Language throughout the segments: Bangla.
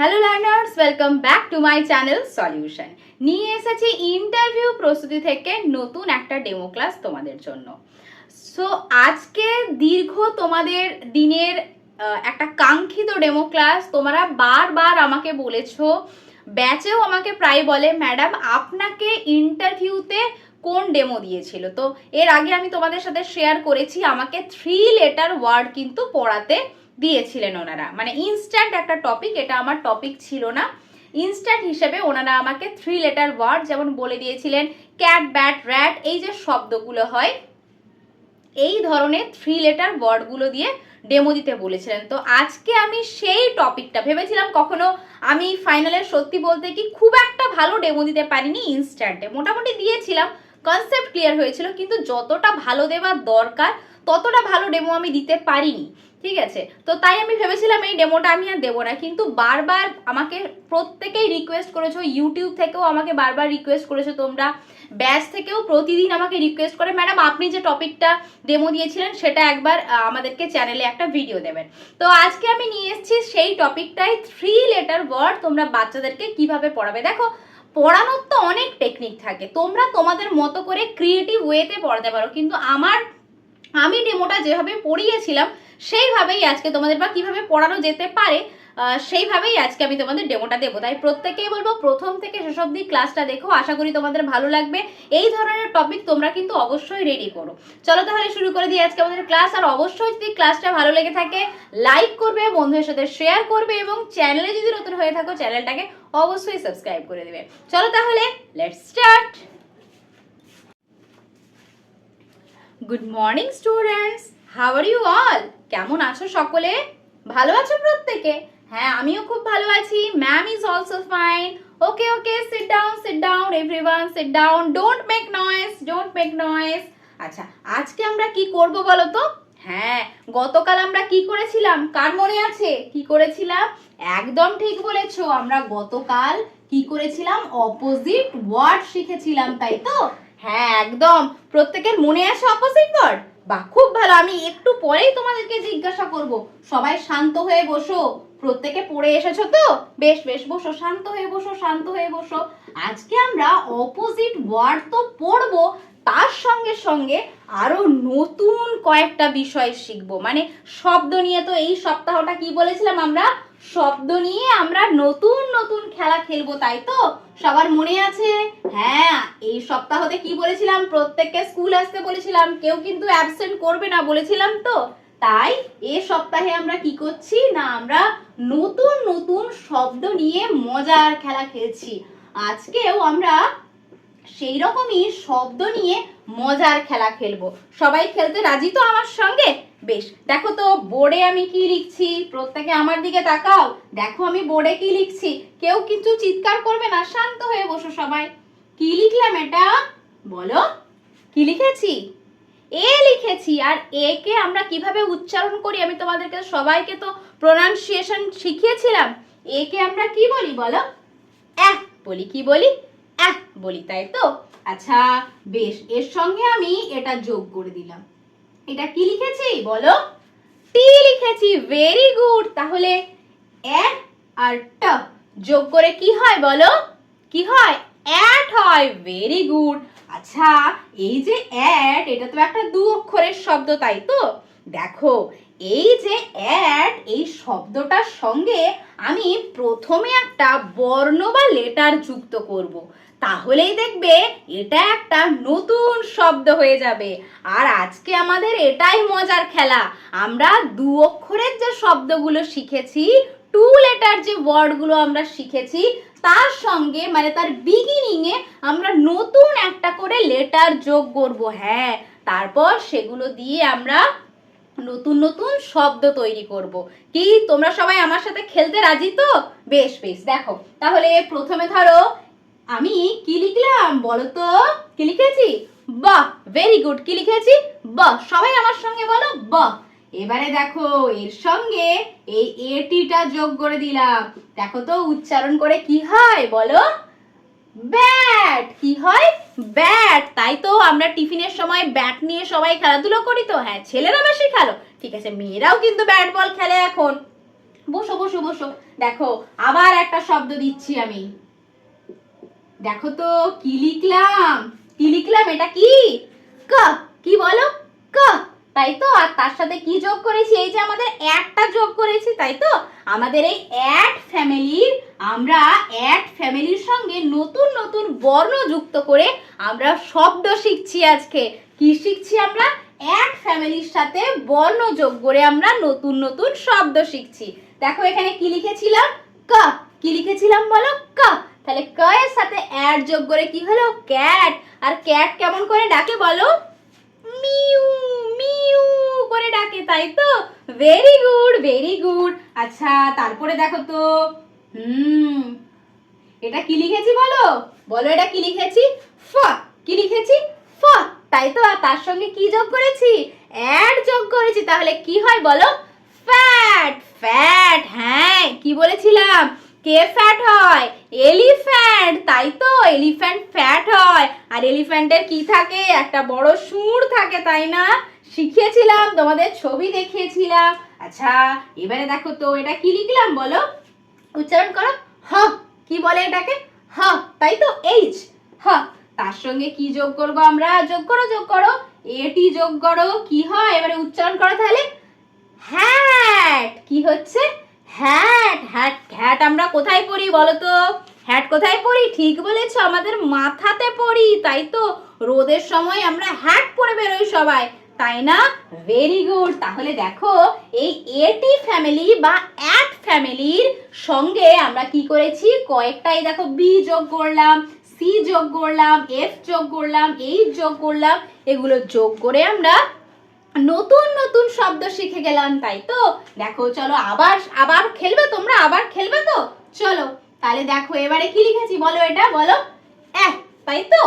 Hello learners welcome back to my channel solution নিয়ে এসেছি ইন্টারভিউ প্রস্তুতি থেকে নতুন একটা ডেমো ক্লাস তোমাদের জন্য। সো আজকে দীর্ঘ তোমাদের দিনের একটা কাঙ্ক্ষিত ডেমো ক্লাস তোমরা বারবার আমাকে বলেছ ব্যাচেও আমাকে প্রায় বলে ম্যাডাম আপনাকে ইন্টারভিউতে কোন ডেমো দিয়েছিল? তো এর আগে আমি তোমাদের সাথে শেয়ার করেছি, আমাকে থ্রি লেটার ওয়ার্ড কিন্তু পড়াতে দিয়েছিলেন ওনারা। মানে ইনস্ট্যান্ট একটা টপিক এটা আমার টপিক ছিল না। ইনস্ট্যান্ট হিসেবে ওনারা আমাকে থ্রি লেটার ওয়ার্ড যেমন বলে দিয়েছিলেন ক্যাট ব্যাট র্যাট এই যে শব্দগুলো হয়, এই ধরনের থ্রি লেটার ওয়ার্ডগুলো দিয়ে ডেমো দিতে বলেছিলেন। তো আজকে আমি সেই টপিকটা ভেবেছিলাম, কখনো আমি ফাইনালের সত্যি বলতে কি খুব একটা ভালো ডেমো দিতে পারিনি ইনস্ট্যান্টে মোটামুটি দিয়েছিলাম কনসেপ্ট ক্লিয়ার হয়েছিল, কিন্তু যতটা ভালো দেওয়ার দরকার ততটা ভালো ডেমো আমি দিতে পারিনি, ঠিক আছে? তো তাই আমি ভেবেছিলাম এই ডেমোটা আমি আর দেবো না, কিন্তু বারবার আমাকে প্রত্যেকেই রিকোয়েস্ট করেছ ইউটিউব থেকেও আমাকে বারবার রিকোয়েস্ট করেছ তোমরা ব্যাচ থেকেও প্রতিদিন আমাকে রিকোয়েস্ট করে। ম্যাডাম আপনি যে টপিকটা ডেমো দিয়েছিলেন, সেটা একবার আমাদেরকে চ্যানেলে একটা ভিডিও দেবেন। তো আজকে আমি নিয়ে এসেছি সেই টপিকটাই থ্রি লেটার ওয়ার্ড তোমরা বাচ্চাদেরকে কীভাবে পড়াবে। দেখো, পড়ানোর তো অনেক টেকনিক থাকে, তোমরা তোমাদের মতো করে ক্রিয়েটিভ ওয়েতে পড়াতে পারো, কিন্তু আমার আমি ডেমোটা যেভাবে পড়িয়েছিলাম, সেইভাবেই আজকে তোমাদের বা কীভাবে পড়ানো যেতে পারে সেইভাবেই আজকে আমি তোমাদের ডেমোটা দেবো। তাই প্রত্যেকেই বলব, প্রথম থেকে শেষ অবধি ক্লাসটা দেখো, আশা করি তোমাদের ভালো লাগবে। এই ধরনের টপিক তোমরা কিন্তু অবশ্যই রেডি করো। চলো তাহলে শুরু করে দিই আজকে আমাদের ক্লাস আর অবশ্যই যদি ক্লাসটা ভালো লেগে থাকে লাইক করবে, বন্ধুদের সাথে শেয়ার করবে, এবং চ্যানেলে যদি নতুন হয়ে থাকো চ্যানেলটাকে অবশ্যই সাবস্ক্রাইব করে দেবে। চলো তাহলে let's start good morning students how are you all কেমন আছো সকলে? ভালো আছো প্রত্যেকে? হ্যাঁ আমিও খুব ভালো আছি। Ma'am is also fine okay okay sit down sit down everyone sit down don't make noise don't make noise আচ্ছা আজকে আমরা কি করব বলো তো? হ্যাঁ গতকাল আমরা কি করেছিলাম? কার মনে আছে? কি করেছিলাম? একদম ঠিক বলেছ, আমরা গতকাল কি করেছিলাম? অপোজিট ওয়ার্ড শিখেছিলাম, তাই তো? হ্যাঁ একদম। প্রত্যেকের মনে আসে অপোজিট ওয়ার্ড বা, খুব ভালো। আমি একটু পরেই তোমাদেরকে জিজ্ঞাসা করব। সবাই শান্ত হয়ে বসো। প্রত্যেকে পড়ে এসেছ তো? বেশ বেশ, বসো। শান্ত হয়ে বসো, শান্ত হয়ে বসো। আজকে আমরা অপোজিট ওয়ার্ড তো পড়ব তার সঙ্গে সঙ্গে আরও নতুন কয়েকটা বিষয় শিখব। মানে শব্দ নিয়ে তো এই সপ্তাহটা কি বলেছিলাম আমরা? শব্দ নিয়ে আমরা নতুন নতুন খেলা খেলব, তাই তো? সবার মনে আছে? হ্যাঁ এই সপ্তাহতে কি বলেছিলাম? প্রত্যেককে স্কুল আসতে বলেছিলাম, কেউ কিন্তু অ্যাবসেন্ট করবে না বলেছিলাম তো। তাই এ সপ্তাহে আমরা কি করছি? না, আমরা নতুন নতুন শব্দ নিয়ে মজার খেলা খেলছি। আজকেও আমরা সেই রকমই শব্দ নিয়ে মজার খেলা খেলব। সবাই খেলতে রাজি তো আমার সঙ্গে? বেশ, দেখো তো, বোর্ডে আমি কি লিখছি? প্রত্যেকে আমার দিকে তাকাও। দেখো আমি বোর্ডে কি লিখছি। কেউ কিছু চিৎকার করবে না, শান্ত হয়ে বসো সবাই। কি লিখলাম এটা? বলো। কি লিখেছি? এ লিখেছি, আর এ কে আমরা কীভাবে উচ্চারণ করি? আমি তোমাদেরকে সবাইকে তো প্রোনাউন্সিয়েশন শিখিয়েছিলাম। এ কে আমরা কি বলি, বলো? এহ বলি, কি বলি? বলি, তাই তো? আচ্ছা বেশ, এর সঙ্গে আমি এটা যোগ করে দিলাম। এটা কি লিখেছি, বলো? টি লিখেছি ভেরি গুড তাহলে এ আর ট যোগ করে কি হয়, বলো? কি হয়? অ্যাট হয় ভেরি গুড আচ্ছা এই যে অ্যাট এটা তো একটা দু অক্ষরের শব্দ, তাই তো? দেখো, এই যে অ্যাট এই শব্দটার সঙ্গে আমি প্রথমে একটা বর্ণ বা লেটার যুক্ত করব। তাহলেই দেখবে এটা একটা নতুন শব্দ হয়ে যাবে। আর আজকে আমাদের এটাই মজার খেলা। আমরা দু অক্ষরের যে শব্দগুলো শিখেছি, টু লেটার যে ওয়ার্ডগুলো আমরা শিখেছি, তার সঙ্গে মানে তার বিগিনিংয়ে আমরা নতুন একটা করে লেটার যোগ করব। হ্যাঁ তারপর সেগুলো দিয়ে আমরা নতুন নতুন শব্দ তৈরি করব। কি, তোমরা সবাই আমার সাথে খেলতে রাজি তো? বেশ বেশ, দেখো। তাহলে প্রথমে ধরো আমি কি লিখলাম বলো তো কি লিখেছি? বাহ ভেরি গুড কি লিখেছি? বাহ সবাই আমার সঙ্গে বলো বাহ এবারে দেখো, এর সঙ্গে এই এটিটা যোগ করে দিলাম। দেখো তো, উচ্চারণ করে কি হয় বলো? ব্যাট কি হয়? ব্যাট তাই তো আমরা টিফিনের সময় ব্যাট নিয়ে সবাই খেলাধুলো করি তো। হ্যাঁ ছেলেরা বেশি খেলো। ঠিক আছে, মেয়েরাও কিন্তু ব্যাট বল খেলে এখন। বসো বসো বসো। দেখো, আবার একটা শব্দ দিচ্ছি আমি। দেখো তো, কি লিখলাম? কি লিখলাম এটা কি? ক, কি বলো? ক, তাই তো? আর তার সাথে কি যোগ করেছি? এই যে আমাদের একটা যোগ করেছি, তাই তো? আমাদের এই অ্যাড ফ্যামিলির, আমরা অ্যাড ফ্যামিলির সঙ্গে নতুন নতুন বর্ণ যুক্ত করে আমরা শব্দ শিখছি আজকে। কি শিখছি আমরা? অ্যাড ফ্যামিলির সাথে বর্ণ যোগ করে আমরা নতুন নতুন শব্দ শিখছি। দেখো এখানে কি লিখেছিলাম? ক, কি লিখেছিলাম বলো? ক তাহলে ক এর সাথে অ্যাড যোগ করে কি হলো? ক্যাট। আর ক্যাট কেমন করে ডাকে বলো? মিউ মিউ করে ডাকে, তাই তো? ভেরি গুড ভেরি গুড আচ্ছা তারপরে দেখো তো। হুম। এটা কি লিখেছি বলো? বলো এটা কি লিখেছি? ফ। কি লিখেছি? ফ। তাই তো, আর তার সঙ্গে কি যোগ করেছি? অ্যাড যোগ করেছি। তাহলে কি হয় বলো? Fat fat. হ্যাঁ কি বলেছিলাম? কে ফ্যাট হয়? এলিফ্যান্ট তাই তো এলিফ্যান্ট ফ্যাট হয়। আর এলিফ্যান্টের কি থাকে? একটা বড় সুর থাকে, তাই না? শিখিয়েছিলাম তোমাদের ছবি দেখিয়েছিলাম। আচ্ছা এবারে দেখো তো, এটা কি লিখলাম বলো? উচ্চারণ করো, হ। কি বলে এটাকে? হ। তাই তো এইচ হ। তার সঙ্গে কি যোগ করব আমরা? যোগ করো যোগ করো। এটি যোগ করো। কি হয়? এবারে উচ্চারণ করো তাহলে। হ্যাট কি হচ্ছে? হ্যাট হ্যাট হ্যাট আমরা কোথায় পড়ি বলো তো হ্যাট কোথায় পড়ি? ঠিক বলেছ, আমাদের মাথাতে পড়ি, তাই তো? রোদের সময় আমরা হ্যাট পরে বেরোই সবাই, তাই না? ভেরি গুড তাহলে দেখো, এই এটি ফ্যামিলি বা অ্যাট ফ্যামিলির সঙ্গে আমরা কি করেছি? কয়েকটাই দেখো বি যোগ করলাম সি যোগ করলাম এফ যোগ করলাম এইচ যোগ করলাম, এগুলো যোগ করে আমরা নতুন নতুন শব্দ শিখে গেলাম, তাই তো? দেখো, চলো, আবার আবার খেলবে তোমরা? আবার খেলবে তো? চলো, তাহলে দেখো, এবারে কি লিখেছি? বলো এটা, বলো। এহ তাই তো?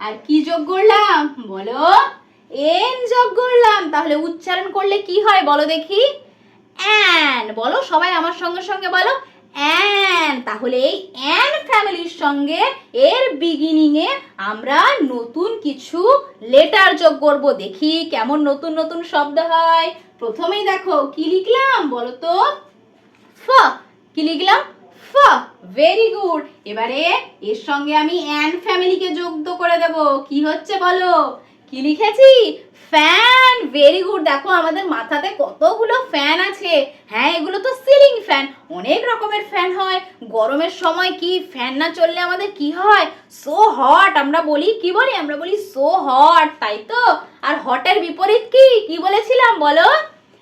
আর কি যোগ করলাম? বলো এন যোগ করলাম। তাহলে উচ্চারণ করলে কি হয়? বলো দেখি। অ্যান বলো, সবাই আমার সঙ্গে সঙ্গে বলো। তাহলে এই অ্যান ফ্যামিলির সঙ্গে এর বিগিনিং এ আমরা নতুন কিছু লেটার যোগ করব। দেখি কেমন নতুন নতুন শব্দ হয়। প্রথমেই দেখো, কি লিখলাম বলো তো ফ। কি লিখলাম? ফ। ভেরি গুড এবারে এর সঙ্গে আমি অ্যান ফ্যামিলিকে যুক্ত করে দেব। কি হচ্ছে বলো? কি লিখেছি? ফ্যান ভেরি গুড দেখো, আমাদের মাথাতে কতগুলো ফ্যান আছে। হ্যাঁ এগুলো তো সিলিং ফ্যান অনেক রকমের ফ্যান হয়। গরমের সময় কি ফ্যান না চললে আমাদের কি হয়? সো হট আমরা বলি, কি বলি? আমরা বলি সো হট তাই তো? আর হটের বিপরীত কি? কি বলেছিলাম বলো?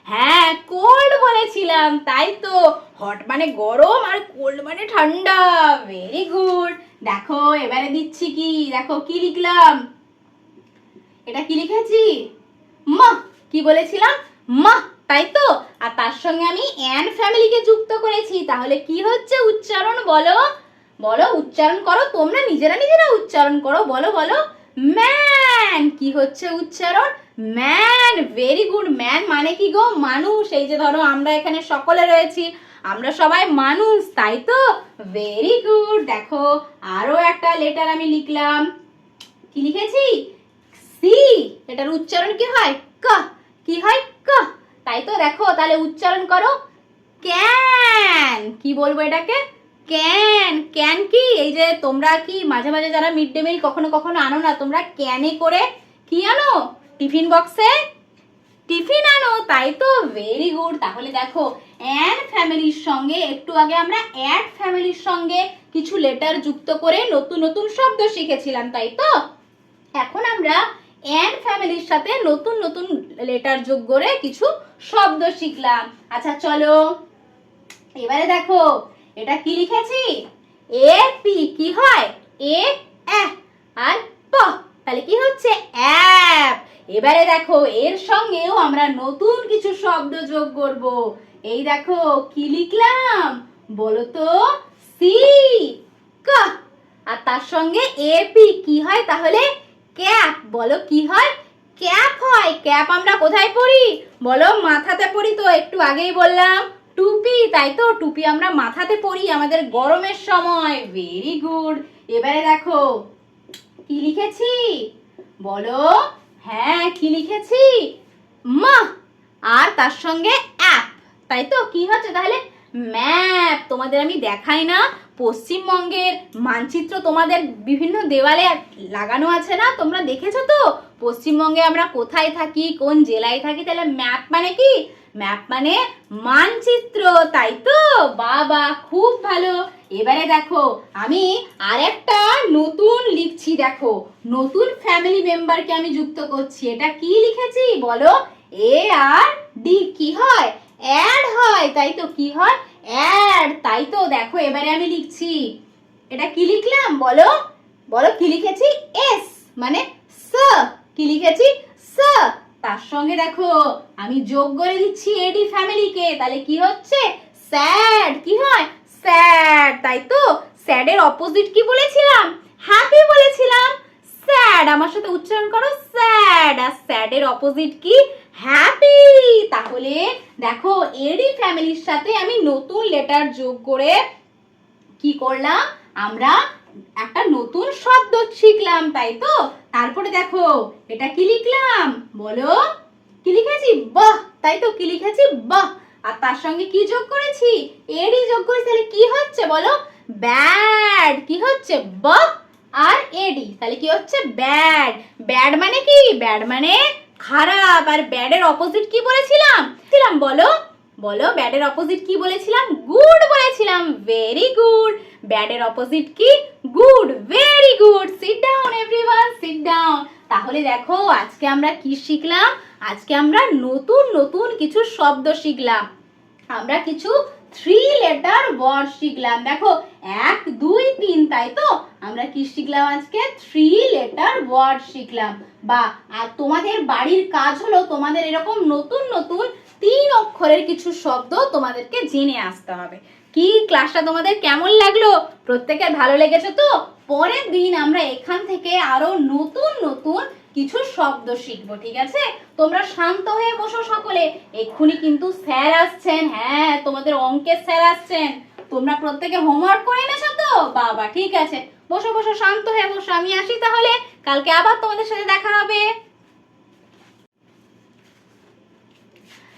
হ্যাঁ কোল্ড বলেছিলাম, তাই তো। হট মানে গরম আর কোল্ড মানে ঠান্ডা। ভেরি গুড দেখো, এবারে দিচ্ছি কি? দেখো, কি লিখলাম? এটা কি লিখেছি? মা, কি বলেছিলাম? মা, তাই তো? আর তার সঙ্গে আমি অ্যান ফ্যামিলিকে যুক্ত করেছি। তাহলে কি হচ্ছে উচ্চারণ বলো? বলো, উচ্চারণ করো, তোমরা নিজেরা নিজেরা উচ্চারণ করো, বলো বলো। ম্যান কি হচ্ছে উচ্চারণ? ম্যান ভেরি গুড ম্যান মানে কি গো? মানুষ। এই যে ধরো, আমরা এখানে সকলে রয়েছি। আমরা সবাই মানুষ, তাই তো? ভেরি গুড দেখো, আরও একটা লেটার আমি লিখলাম। কি লিখেছি? সি, এটার উচ্চারণ কি হয়? ক। কি হয়? ক। তাই তো দেখো, তাহলে উচ্চারণ করো ক্যান। কি বলব এটাকে? ক্যান। ক্যান কি? এই যে তোমরা কি মাঝে মাঝে যারা মিড ডে মিল কখনো কখনো আনো না, তোমরা ক্যানে করে কি আনো? টিফিন বক্সে টিফিন আনো। তাই তো ভেরি গুড তাহলে দেখো অ্যান ফ্যামিলির সঙ্গে, একটু আগে আমরা অ্যাড ফ্যামিলির সঙ্গে কিছু লেটার যুক্ত করে নতুন নতুন শব্দ শিখেছিলাম, তাই তো? এখন আমরা অ্যান ফ্যামিলির সাথে নতুন নতুন লেটার যোগ করে কিছু শব্দ শিখলাম। আচ্ছা চলো। এবারে দেখো, এটা কি লিখেছি? এ, পি, কি হয়? এ এ আর প। তাহলে কি হচ্ছে? অ্যাপ। এবারে দেখো, এর সঙ্গেও আমরা নতুন কিছু শব্দ যোগ করব। এই দেখো, কি লিখলাম? বলো তো সি, ক। আর তার সঙ্গে এপি কি হয়? তাহলে ক্যাপ, বলো কি হয়? ক্যাপ হয়, ক্যাপ আমরা কোথায় পরি বলো মাথাতে পরি তো, একটু আগেই বললাম। টুপি, তাই তো? টুপি আমরা মাথাতে পরি আমাদের গরমের সময়। ভেরি গুড এবারে দেখো, কি লিখেছি? বলো হ্যাঁ কি লিখেছি? মা, আর তার সঙ্গে অ্যাপ, তাই তো? কি হচ্ছে তাহলে? ম্যাপ, তোমাদের আমি দেখাই না। পশ্চিমবঙ্গের মানচিত্র তোমাদের বিভিন্ন দেওয়ালে লাগানো আছে না? তোমরা দেখেছ তো? পশ্চিমবঙ্গে আমরা কোথায় থাকি, কোন জেলায় থাকি, তাহলে ম্যাপ মানে কি? ম্যাপ মানে মানচিত্র, তাই তো? বাবা, খুব ভালো। এবারে দেখো, আমি আরেকটা নতুন লিখছি, দেখো। নতুন ফ্যামিলি মেম্বারকে আমি যুক্ত করছি। এটা কি লিখেছি? বলো এ আর ডি কি হয়? অ্যাড হয়, তাই তো? কি হয়? অ্যাড। তাই তো, দেখো, এবারে আমি লিখছি। এটা কি লিখলাম? বলো। বলো, কি লিখেছি? এস মানে স। কি লিখেছি? স। তার সঙ্গে দেখো, আমি যোগ করে দিচ্ছি এডি ফ্যামিলিকে তাহলে কি হচ্ছে? স্যাড। কি হয়? স্যাড, তাই তো? স্যাডের অপোজিট কি বলেছিলাম? হ্যাপি বলেছিলাম? স্যাড, আমার সাথে উচ্চারণ করো স্যাড। আর স্যাডের অপোজিট কি? হ্যাপি। তাহলে দেখো এডি ফ্যামিলির সাথে আমি নতুন লেটার যোগ করে কি করলাম? আমরা একটা নতুন শব্দ শিখলাম, তাই তো? তারপরে দেখো, এটা কি লিখলাম? বলো। কি লিখেছি? বাহ! তাই তো, কি লিখেছি? বাহ! আর তার সঙ্গে কি যোগ করেছি? এডি যোগ করেছি, তাহলে কি হচ্ছে বলো? ব্যাড! কি হচ্ছে? বাহ! আর এডি তাহলে কি হচ্ছে? ব্যাড ব্যাড মানে কি? ব্যাড মানে খারাপ। আর ব্যাডের অপোজিট কি বলেছিলাম? ছিলাম বলো? বলো ব্যাডের অপোজিট কি বলেছিলাম? গুড বলেছিলাম। ভেরি গুড ব্যাডের অপোজিট কি? Good very good sit down everyone sit down তাহলে দেখো, আজকে আমরা কি শিখলাম? আজকে আমরা নতুন নতুন কিছু শব্দ শিখলাম। আমরা কিছু থ্রি লেটার ওয়ার্ড শিখলাম দেখো, এক, দুই, তিন, তাই তো? আমরা কি শিখলাম আজকে থ্রি লেটার ওয়ার্ড শিখলাম বা, আর তোমাদের বাড়ির কাজ হলো তোমাদের এরকম নতুন নতুন তিন অক্ষরের কিছু শব্দ তোমাদেরকে জেনে আসতে হবে। কি ক্লাসটা তোমাদের কেমন লাগল? প্রত্যেকের ভালো লেগেছে তো? পরের দিন আমরা এখান থেকে আরও নতুন নতুন কিছু শব্দ শিখব, ঠিক আছে? তোমরা শান্ত হয়ে বসো সকলে। এক্ষুনি কিন্তু স্যার আসছেন। হ্যাঁ তোমাদের অঙ্কের স্যার আসছেন। তোমরা প্রত্যেকে হোমওয়ার্ক করে এনেছো তো? বাবা, ঠিক আছে। বসো বসো, শান্ত হয়ে বসো। আমি আসি তাহলে। কালকে আবার তোমাদের সাথে দেখা হবে।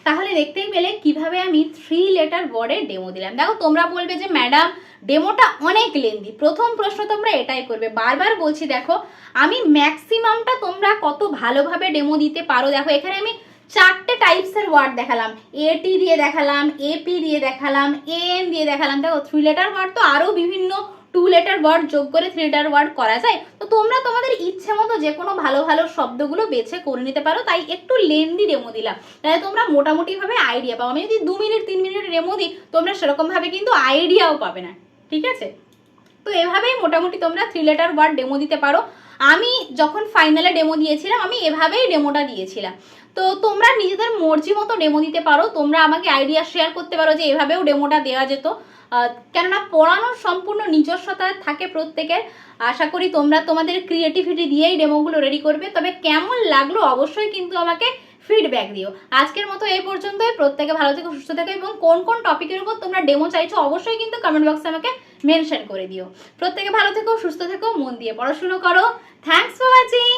তাহলে দেখতেই পেলে কীভাবে আমি থ্রি লেটার ওয়ার্ডের ডেমো দিলাম। দেখো, তোমরা বলবে যে ম্যাডাম ডেমোটা অনেক লেন্দি প্রথম প্রশ্ন তোমরা এটাই করবে। বারবার বলছি, দেখো, আমি ম্যাক্সিমামটা তোমরা কত ভালোভাবে ডেমো দিতে পারো। দেখো, এখানে আমি চারটে টাইপসের ওয়ার্ড দেখালাম। এটি দিয়ে দেখালাম এপি দিয়ে দেখালাম এ এন দিয়ে দেখালাম। দেখো থ্রি লেটার ওয়ার্ড তো আরও বিভিন্ন টু লেটার ওয়ার্ড যোগ করে থ্রি লেটার ওয়ার্ড করা যায়, তো তোমরা তোমাদের ইচ্ছে মতো যে কোনো ভালো ভালো শব্দগুলো বেছে করে নিতে পারো, তাই একটু লেন্দি ডেমো দিলাম। তাহলে তোমরা মোটামুটিভাবে আইডিয়া পাও। আমি যদি দু মিনিট তিন মিনিট ডেমো দিই, তোমরা সেরকমভাবে কিন্তু আইডিয়াও পাবে না। ঠিক আছে? তো এভাবেই মোটামুটি তোমরা থ্রি লেটার ওয়ার্ড ডেমো দিতে পারো। আমি যখন ফাইনালে ডেমো দিয়েছিলাম, আমি এভাবেই ডেমোটা দিয়েছিলাম। তো তোমরা নিজেদের মর্জি মতো ডেমো দিতে পারো। তোমরা আমাকে আইডিয়া শেয়ার করতে পারো যে এভাবেও ডেমোটা দেওয়া যেত। কেননা পড়ানোর সম্পূর্ণ নিজস্বতা থাকে প্রত্যেকের। আশা করি তোমরা তোমাদের ক্রিয়েটিভিটি দিয়েই ডেমোগুলো রেডি করবে। তবে কেমন লাগল অবশ্যই কিন্তু আমাকে ফিডব্যাক দিও। আজকের মতো এই পর্যন্তই। প্রত্যেকে ভালো থেকো, সুস্থ থেকো এবং কোন কোন টপিকের উপর তোমরা ডেমো চাইছো অবশ্যই কিন্তু কমেন্ট বক্সে আমাকে মেনশন করে দিও। প্রত্যেকে ভালো থেকো, সুস্থ থেকো, মন দিয়ে পড়াশুনো করো। Thanks for watching